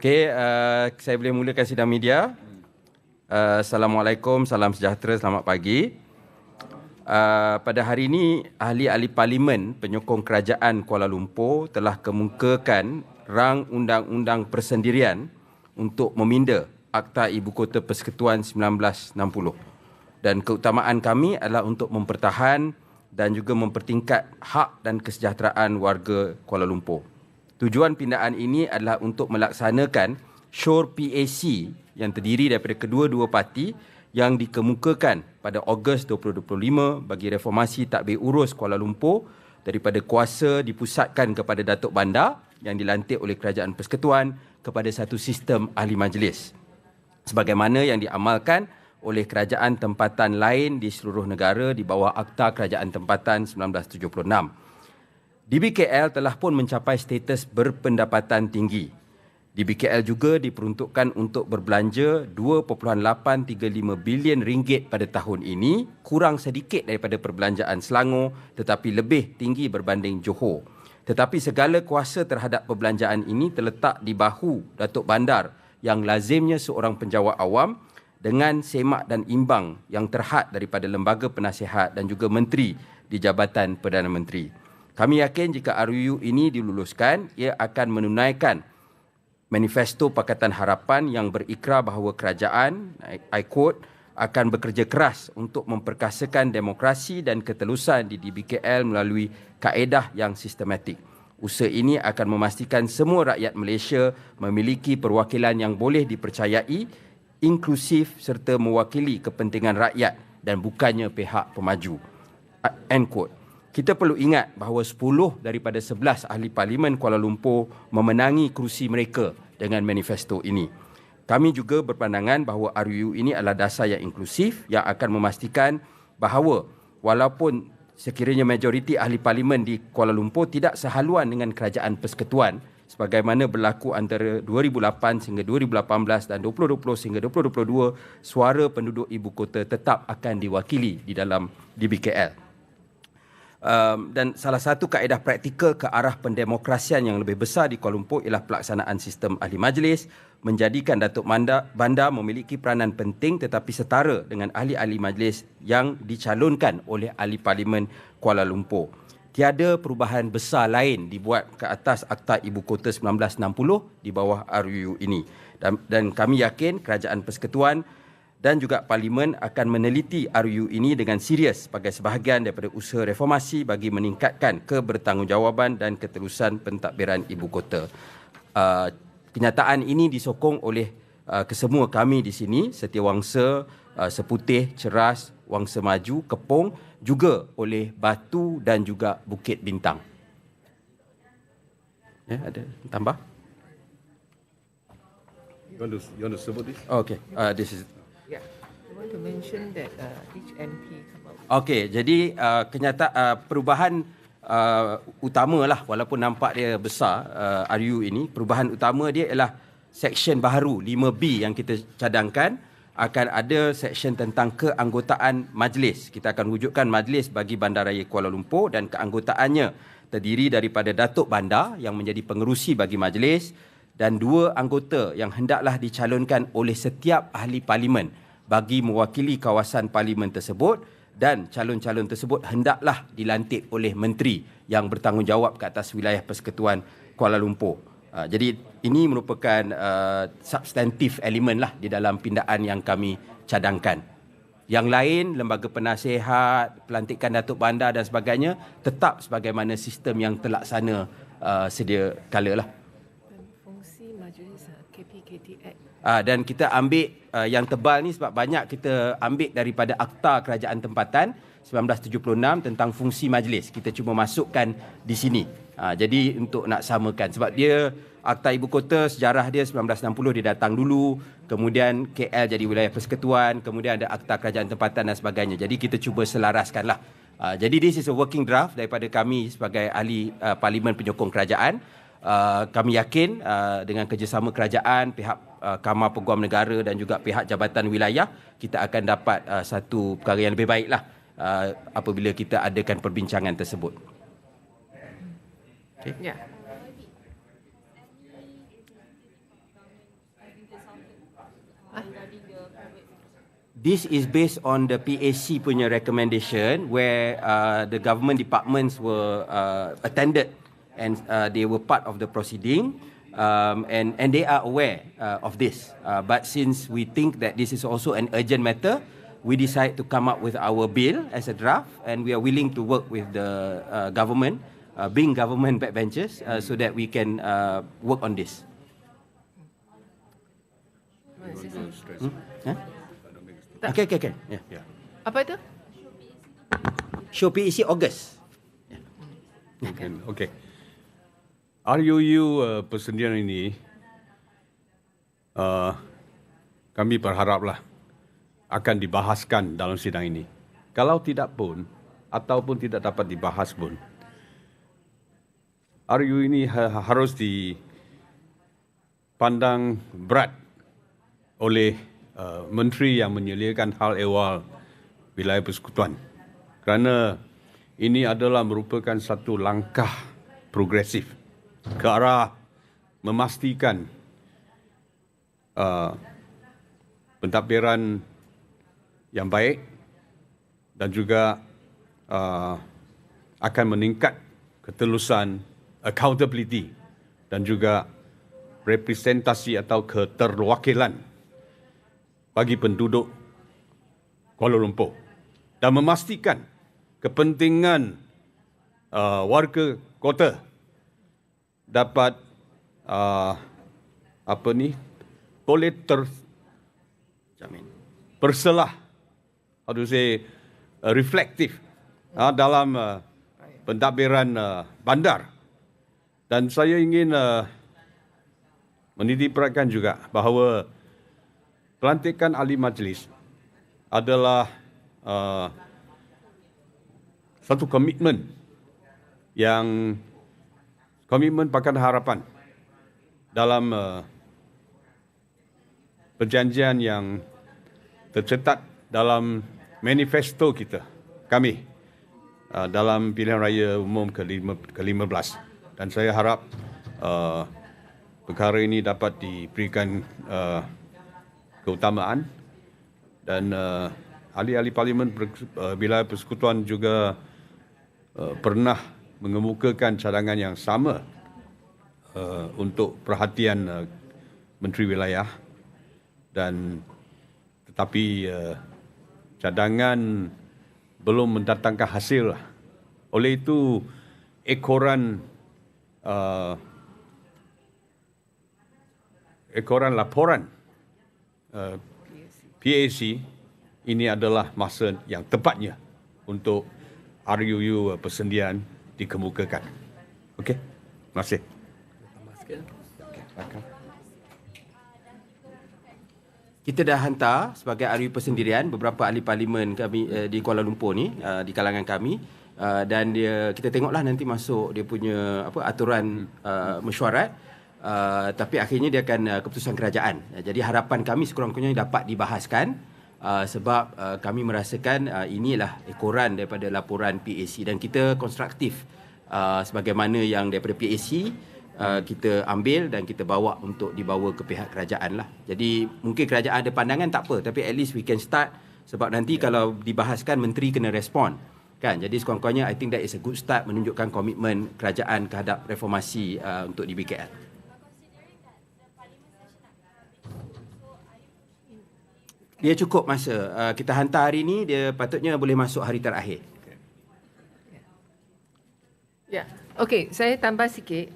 Okey, uh, saya boleh mulakan sidang media. Uh, Assalamualaikum, salam sejahtera, selamat pagi. Uh, pada hari ini, ahli-ahli parlimen penyokong kerajaan Kuala Lumpur telah kemukakan rang undang-undang persendirian untuk meminda Akta Ibu Kota Persekutuan 1960. Dan keutamaan kami adalah untuk mempertahan dan juga mempertingkat hak dan kesejahteraan warga Kuala Lumpur. Tujuan pindaan ini adalah untuk melaksanakan SURE PAC yang terdiri daripada kedua-dua parti yang dikemukakan pada Ogos 2025 bagi reformasi takbir urus Kuala Lumpur daripada kuasa dipusatkan kepada Datuk Bandar yang dilantik oleh Kerajaan Persekutuan kepada satu sistem ahli majlis. Sebagaimana yang diamalkan oleh kerajaan tempatan lain di seluruh negara di bawah Akta Kerajaan Tempatan 1976. DBKL telah pun mencapai status berpendapatan tinggi. DBKL juga diperuntukkan untuk berbelanja 2.835 bilion ringgit pada tahun ini, kurang sedikit daripada perbelanjaan Selangor tetapi lebih tinggi berbanding Johor. Tetapi segala kuasa terhadap perbelanjaan ini terletak di bahu Datuk Bandar yang lazimnya seorang penjawat awam dengan semak dan imbang yang terhad daripada lembaga penasihat dan juga menteri di Jabatan Perdana Menteri. Kami yakin jika RUU ini diluluskan, ia akan menunaikan manifesto Pakatan Harapan yang berikrar bahawa kerajaan, I quote, akan bekerja keras untuk memperkasakan demokrasi dan ketelusan di DBKL melalui kaedah yang sistematik. Usaha ini akan memastikan semua rakyat Malaysia memiliki perwakilan yang boleh dipercayai, inklusif serta mewakili kepentingan rakyat dan bukannya pihak pemaju. End quote kita perlu ingat bahawa 10 daripada 11 ahli parlimen Kuala Lumpur memenangi kerusi mereka dengan manifesto ini. Kami juga berpandangan bahawa RUU ini adalah dasar yang inklusif yang akan memastikan bahawa walaupun sekiranya majoriti ahli parlimen di Kuala Lumpur tidak sehaluan dengan kerajaan persekutuan sebagaimana berlaku antara 2008 sehingga 2018 dan 2020 sehingga 2022 suara penduduk ibu kota tetap akan diwakili di dalam DBKL um, dan salah satu kaedah praktikal ke arah pendemokrasian yang lebih besar di Kuala Lumpur ialah pelaksanaan sistem ahli majlis menjadikan Datuk Manda, Banda memiliki peranan penting tetapi setara dengan ahli-ahli majlis yang dicalonkan oleh ahli parlimen Kuala Lumpur. Tiada perubahan besar lain dibuat ke atas Akta Ibu Kota 1960 di bawah RUU ini. Dan, dan kami yakin kerajaan persekutuan dan juga parlimen akan meneliti RUU ini dengan serius sebagai sebahagian daripada usaha reformasi bagi meningkatkan kebertanggungjawaban dan keterusan pentadbiran ibu kota. Uh, kenyataan ini disokong oleh uh, kesemua kami di sini, Setiawangsa, uh, Seputih, Ceras, Wangsa Maju, Kepong, juga oleh Batu dan juga Bukit Bintang. Ya, ada tambah? You want to, you want to this? Oh, okay, uh, this is Want to mention that uh. Okey, jadi uh, kenyataan uh, perubahan uh, utama lah walaupun nampak dia besar uh, RU ini, perubahan utama dia ialah seksyen baru 5B yang kita cadangkan akan ada seksyen tentang keanggotaan majlis. Kita akan wujudkan majlis bagi Bandaraya Kuala Lumpur dan keanggotaannya terdiri daripada Datuk Bandar yang menjadi pengerusi bagi majlis dan dua anggota yang hendaklah dicalonkan oleh setiap ahli parlimen bagi mewakili kawasan parlimen tersebut dan calon-calon tersebut hendaklah dilantik oleh menteri yang bertanggungjawab ke atas wilayah persekutuan Kuala Lumpur. Uh, jadi ini merupakan uh, substantif elemen lah di dalam pindaan yang kami cadangkan. Yang lain, lembaga penasihat, pelantikan Datuk Bandar dan sebagainya tetap sebagaimana sistem yang terlaksana uh, sedia kala lah. Uh, dan kita ambil uh, yang tebal ni sebab banyak kita ambil daripada Akta Kerajaan Tempatan 1976 tentang fungsi majlis. Kita cuma masukkan di sini. Uh, jadi untuk nak samakan sebab dia Akta Ibu Kota sejarah dia 1960 dia datang dulu, kemudian KL jadi wilayah persekutuan, kemudian ada Akta Kerajaan Tempatan dan sebagainya. Jadi kita cuba selaraskanlah. Uh, jadi this is a working draft daripada kami sebagai ahli uh, parlimen penyokong kerajaan uh, kami yakin uh, dengan kerjasama kerajaan pihak uh, Kamar Peguam Negara dan juga pihak Jabatan Wilayah kita akan dapat uh, satu perkara yang lebih baiklah uh, apabila kita adakan perbincangan tersebut. Okay. Ya. Yeah. This is based on the PAC punya recommendation where uh, the government departments were uh, attended uh, and uh, they were part of the proceeding um, and and they are aware uh, of this. Uh, but since we think that this is also an urgent matter, we decide to come up with our bill as a draft, and we are willing to work with the uh, government, uh, being government backbenchers, uh, so that we can uh, work on this. Hmm? Huh? Okay, okay, okay. Yeah. Yeah. Apa itu? Show PEC August. Okay. okay. RUU uh, persendirian ini uh, kami berharaplah akan dibahaskan dalam sidang ini. Kalau tidak pun ataupun tidak dapat dibahas pun RUU ini ha- harus dipandang berat oleh uh, menteri yang menyeliakan hal ehwal wilayah persekutuan. Kerana ini adalah merupakan satu langkah progresif ke arah memastikan uh, pentadbiran yang baik dan juga uh, akan meningkat ketelusan accountability dan juga representasi atau keterwakilan bagi penduduk Kuala Lumpur. Dan memastikan kepentingan uh, warga kota dapat uh, apa ni boleh ter Jamin. berselah how to say uh, reflektif uh, dalam uh, pentadbiran uh, bandar dan saya ingin uh, menitipratkan juga bahawa pelantikan ahli majlis adalah uh, satu komitmen yang komitmen Pakatan Harapan dalam uh, perjanjian yang tercetak dalam manifesto kita kami uh, dalam pilihan raya umum ke-15 dan saya harap uh, perkara ini dapat diberikan uh, keutamaan. Dan uh, ahli-ahli parlimen uh, wilayah persekutuan juga uh, pernah mengemukakan cadangan yang sama uh, untuk perhatian uh, menteri wilayah dan tetapi uh, cadangan belum mendatangkan hasil. Oleh itu ekoran uh, ekoran laporan uh, PAC ini adalah masa yang tepatnya untuk RUU uh, persendian dikemukakan. Okey. Terima kasih. Kita dah hantar sebagai RUU persendirian beberapa ahli parlimen kami uh, di Kuala Lumpur ni uh, di kalangan kami uh, dan dia kita tengoklah nanti masuk dia punya apa aturan uh, mesyuarat uh, tapi akhirnya dia akan uh, keputusan kerajaan. Uh, jadi harapan kami sekurang-kurangnya dapat dibahaskan uh, sebab uh, kami merasakan uh, inilah ekoran daripada laporan PAC dan kita konstruktif uh, sebagaimana yang daripada PAC uh, kita ambil dan kita bawa untuk dibawa ke pihak kerajaan lah. Jadi mungkin kerajaan ada pandangan tak apa tapi at least we can start sebab nanti yeah. kalau dibahaskan menteri kena respon kan jadi sekurang-kurangnya I think that is a good start menunjukkan komitmen kerajaan terhadap reformasi uh, untuk di BKL. Dia cukup masa. Uh, kita hantar hari ini, dia patutnya boleh masuk hari terakhir. Ya, okey. Saya tambah sikit.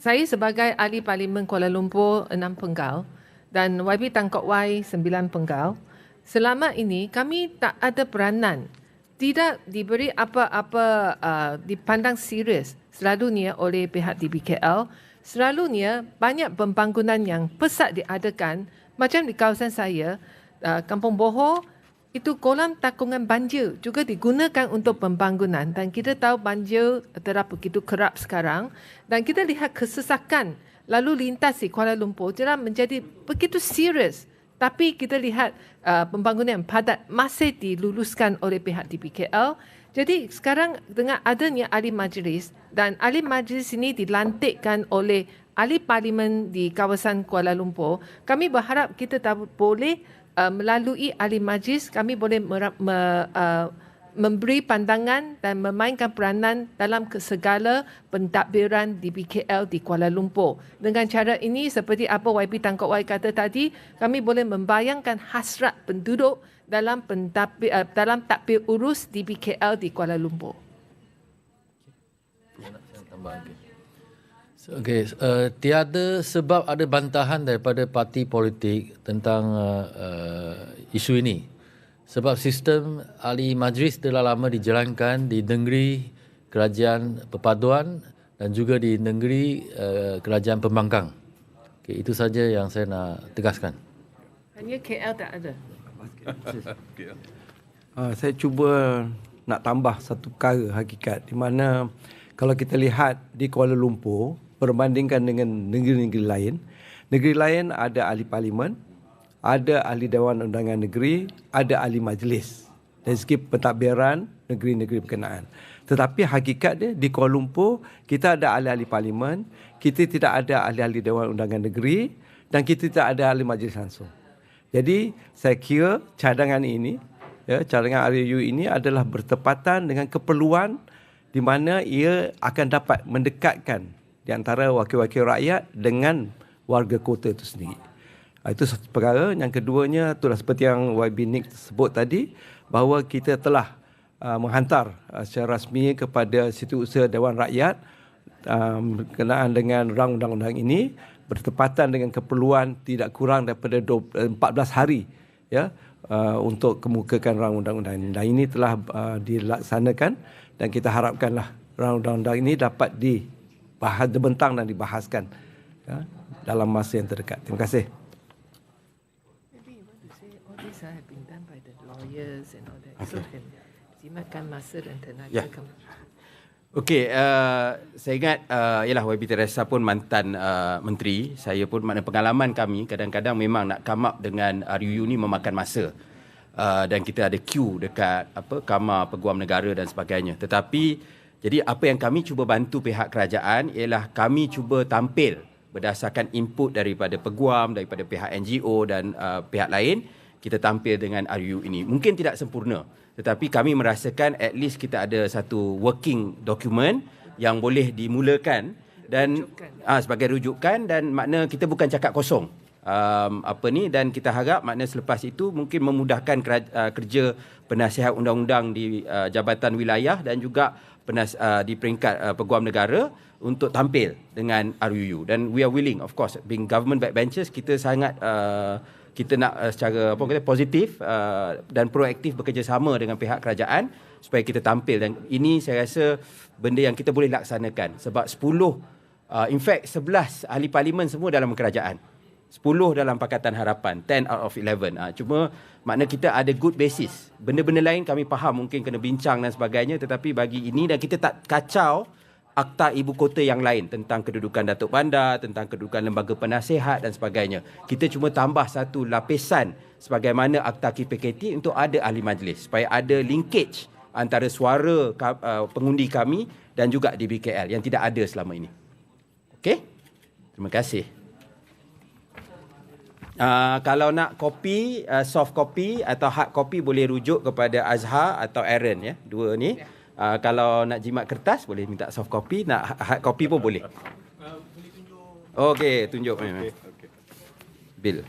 Saya sebagai ahli Parlimen Kuala Lumpur enam penggal dan YB Tan Kok Wai sembilan penggal. Selama ini kami tak ada peranan tidak diberi apa-apa uh, dipandang serius selalunya oleh pihak DBKL selalunya banyak pembangunan yang pesat diadakan macam di kawasan saya uh, Kampung Boho itu kolam takungan banjir juga digunakan untuk pembangunan. Dan kita tahu banjir telah begitu kerap sekarang. Dan kita lihat kesesakan lalu lintas di Kuala Lumpur. Telah menjadi begitu serius. Tapi kita lihat uh, pembangunan yang padat masih diluluskan oleh pihak DPKL. Jadi sekarang dengan adanya ahli majlis dan ahli majlis ini dilantikkan oleh ahli parlimen di kawasan Kuala Lumpur, kami berharap kita boleh uh, melalui ahli majlis kami boleh me, uh, memberi pandangan dan memainkan peranan dalam segala pentadbiran di BKL di Kuala Lumpur. Dengan cara ini seperti apa YB Tangkok Y kata tadi, kami boleh membayangkan hasrat penduduk dalam pentadbir, uh, dalam takbir urus di BKL di Kuala Lumpur. Okey, uh, tiada sebab ada bantahan daripada parti politik tentang uh, uh, isu ini. Sebab sistem ahli majlis telah lama dijalankan di negeri kerajaan perpaduan dan juga di negeri uh, kerajaan pembangkang. Okay, itu saja yang saya nak tegaskan. Hanya KL tak ada. Uh, saya cuba nak tambah satu perkara hakikat di mana kalau kita lihat di Kuala Lumpur berbandingkan dengan negeri-negeri lain, negeri lain ada ahli parlimen, ada ahli Dewan Undangan Negeri, ada ahli majlis dari segi pentadbiran negeri-negeri berkenaan. Tetapi hakikat dia di Kuala Lumpur kita ada ahli-ahli parlimen, kita tidak ada ahli-ahli Dewan Undangan Negeri dan kita tidak ada ahli majlis langsung. Jadi saya kira cadangan ini ya cadangan RUU ini adalah bertepatan dengan keperluan di mana ia akan dapat mendekatkan di antara wakil-wakil rakyat dengan warga kota itu sendiri. Ah, Itu satu perkara. Yang keduanya itulah seperti yang YB Nick sebut tadi bahawa kita telah uh, menghantar uh, secara rasmi kepada Setiausaha Dewan Rakyat um, berkenaan dengan rang undang-undang ini bertepatan dengan keperluan tidak kurang daripada 20, 14 hari ya uh, untuk kemukakan rang undang-undang ini. Dan ini telah uh, dilaksanakan dan kita harapkanlah rang undang-undang ini dapat dibahas dibentang dan dibahaskan ya, dalam masa yang terdekat. Terima kasih. So masa dan tenaga Ya. Okey, uh, saya ingat uh, ialah YB Teresa pun mantan uh, menteri. Saya pun makna pengalaman kami kadang-kadang memang nak come up dengan RUU ni memakan masa. Uh, dan kita ada queue dekat apa Kamar Peguam Negara dan sebagainya. Tetapi jadi apa yang kami cuba bantu pihak kerajaan ialah kami cuba tampil berdasarkan input daripada peguam, daripada pihak NGO dan uh, pihak lain, kita tampil dengan RUU ini. Mungkin tidak sempurna, tetapi kami merasakan at least kita ada satu working document yang boleh dimulakan dan ah sebagai rujukan dan makna kita bukan cakap kosong. Um, apa ni dan kita harap makna selepas itu mungkin memudahkan kerja, uh, kerja penasihat undang-undang di uh, jabatan wilayah dan juga penas, uh, di peringkat uh, peguam negara untuk tampil dengan RUU dan we are willing of course being government backbenchers kita sangat uh, kita nak uh, secara apa kata positif uh, dan proaktif bekerjasama dengan pihak kerajaan supaya kita tampil. Dan ini saya rasa benda yang kita boleh laksanakan sebab 10 uh, in fact 11 ahli parlimen semua dalam kerajaan 10 dalam Pakatan Harapan 10 out of 11 uh, cuma makna kita ada good basis benda-benda lain kami faham mungkin kena bincang dan sebagainya tetapi bagi ini dan kita tak kacau akta ibu kota yang lain tentang kedudukan Datuk Bandar, tentang kedudukan lembaga penasihat dan sebagainya. Kita cuma tambah satu lapisan sebagaimana akta KPKT untuk ada ahli majlis supaya ada linkage antara suara uh, pengundi kami dan juga di BKL yang tidak ada selama ini. Okey? Terima kasih. Uh, kalau nak kopi, uh, soft copy atau hard copy boleh rujuk kepada Azhar atau Aaron ya. Dua ni. Uh, kalau nak jimat kertas boleh minta soft copy, nak hard copy pun boleh. Okey, tunjuk. Okay, okay. Bill.